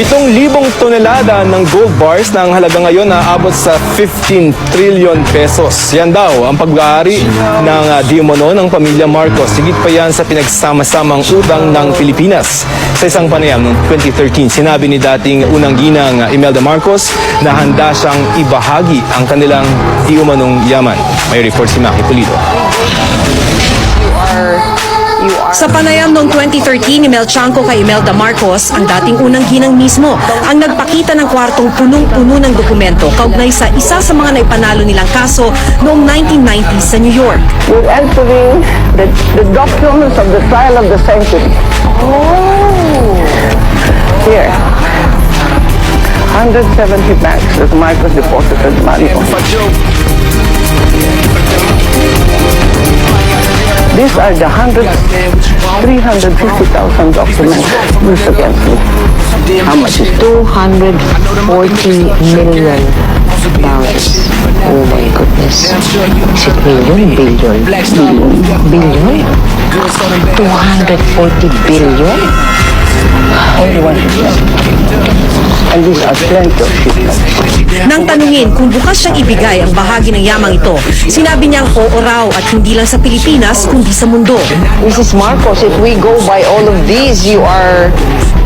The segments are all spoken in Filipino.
7,000 tonelada ng gold bars na ang halaga ngayon na abot sa 15 trillion pesos. Yan daw ang pag-aari ng uh, di umano ng pamilya Marcos. Sigit pa yan sa pinagsama-samang utang ng Pilipinas. Sa isang panayam noong 2013, sinabi ni dating unang ginang uh, Imelda Marcos na handa siyang ibahagi ang kanilang di umanong yaman. May report si Maki Pulido. Sa panayam noong 2013 ni Mel Chanco kay Imelda Marcos, ang dating unang ginang mismo ang nagpakita ng kwartong punong-puno ng dokumento kaugnay sa isa sa mga naipanalo nilang kaso noong 1990s sa New York. We're entering the, the documents of the trial of the century. Oh! Here. 170 banks that Marcos deposited money on. These are the 100, 350,000 documents used against me. How much is 240 million dollars. Oh my goodness. Is it million? Billion? Billion? 240 billion? only one shipment? And these are plenty of shipments. Nang tanungin kung bukas siyang ibigay ang bahagi ng yamang ito, sinabi niyang oo raw at hindi lang sa Pilipinas kundi sa mundo. Mrs. Marcos, if we go by all of these, you are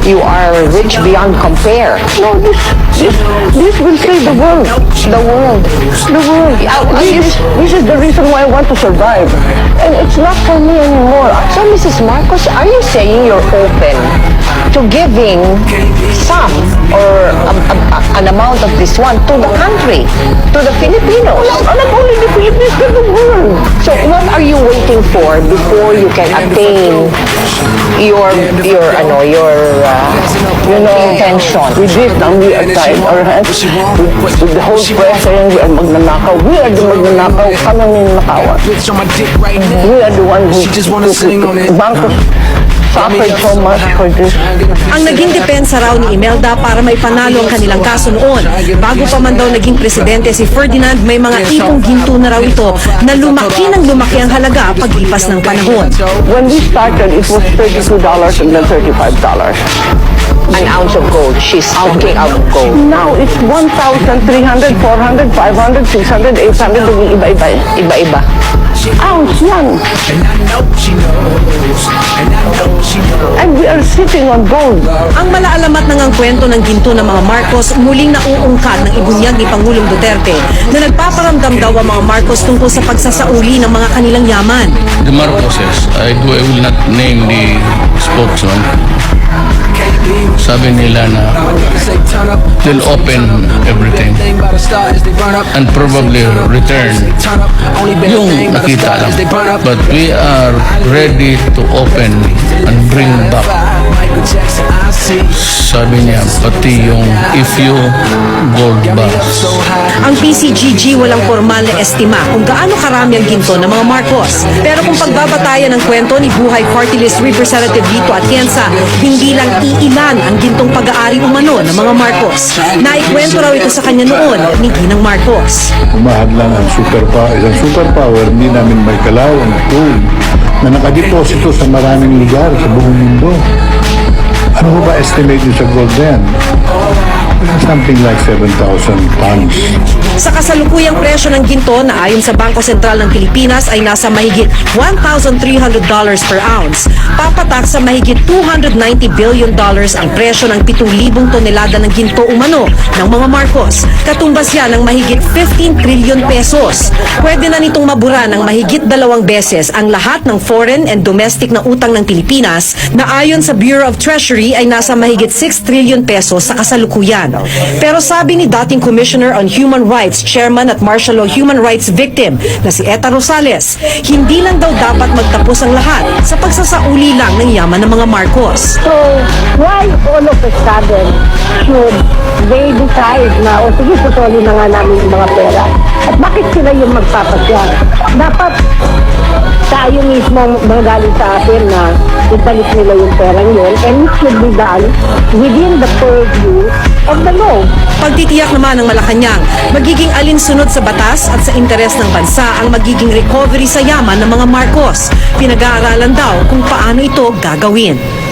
you are rich beyond compare. No, this, this, this will save the world. The world. The world. This, this is the reason why I want to survive. And it's not for me anymore. So, Mrs. Marcos, are you saying you're open to giving some or a, a- a- an amount of this one to the country, to the Filipinos? And not only the Philippines, but the world. So, what are you waiting for before you can attain your your ano your uh, You know, intention? with this, now we are tied our hands with, with the whole press saying we are magnanakaw. We are the magnanakaw. Kami right now. We are the one who, sing on it. Bangkok suffered so much for this. Ang naging depensa raw ni Imelda para may panalo ang kanilang kaso noon. Bago pa man daw naging presidente si Ferdinand, may mga tipong ginto na raw ito na lumaki ng lumaki ang halaga paglipas ng panahon. When we started, it was $32 and then $35. An ounce of gold. She's talking of gold. Now, it's 1,300, 400, 500, 600, 800, naging iba-iba. Ounce yan. And I know she knows. And I know she knows. And we are sitting on gold. Ang malaalamat ng ang kwento ng ginto ng mga Marcos muling nauungkat ng ibunyag ni Pangulong Duterte na nagpaparamdam daw ang mga Marcos tungkol sa pagsasauli ng mga kanilang yaman. the Marcoses, I, do, I will not name the spokesman. Sabi nila na they'll open everything and probably return yung nakita lang. But we are ready to open and bring back. Sabi niya, pati yung if you gold bars. Ang PCGG walang formal na estima kung gaano karami ang ginto ng mga Marcos. Pero kung pagbabatayan ng kwento ni Buhay Party List Representative Lito Atienza, hindi lang iilan ang gintong pag-aari umano ng mga Marcos. Naikwento raw ito sa kanya noon ni Ginang Marcos. umahadlang ang superpower, isang superpower, hindi namin may kalawang tool na nakadeposito sa maraming lugar sa buong mundo. Ano ba estimate nyo sa gold na yan? Something like 7,000 tons. Sa kasalukuyang presyo ng ginto na ayon sa Bangko Sentral ng Pilipinas ay nasa mahigit $1,300 per ounce. Papatak sa mahigit 290 billion dollars ang presyo ng 7,000 tonelada ng ginto umano ng mga Marcos. Katumbas yan ng mahigit 15 trillion pesos. Pwede na nitong mabura ng mahigit dalawang beses ang lahat ng foreign and domestic na utang ng Pilipinas na ayon sa Bureau of Treasury ay nasa mahigit 6 trillion pesos sa kasalukuyan. Pero sabi ni dating Commissioner on Human Rights, Chairman at Martial Law Human Rights Victim na si Eta Rosales, hindi lang daw dapat magtapos ang lahat sa pagsasauli lang ng yaman ng mga Marcos. So, why all of a sudden should they decide na, o sige, putulin na nga namin yung mga pera? At bakit sila yung magpapasya? Dapat tayo mismo magaling sa atin na ibalik nila yung perang yun and it should be done within the purview of the law. Pagtitiyak naman ng Malacanang, magiging alinsunod sa batas at sa interes ng bansa ang magiging recovery sa yaman ng mga Marcos. Pinag-aaralan daw kung paano ito gagawin.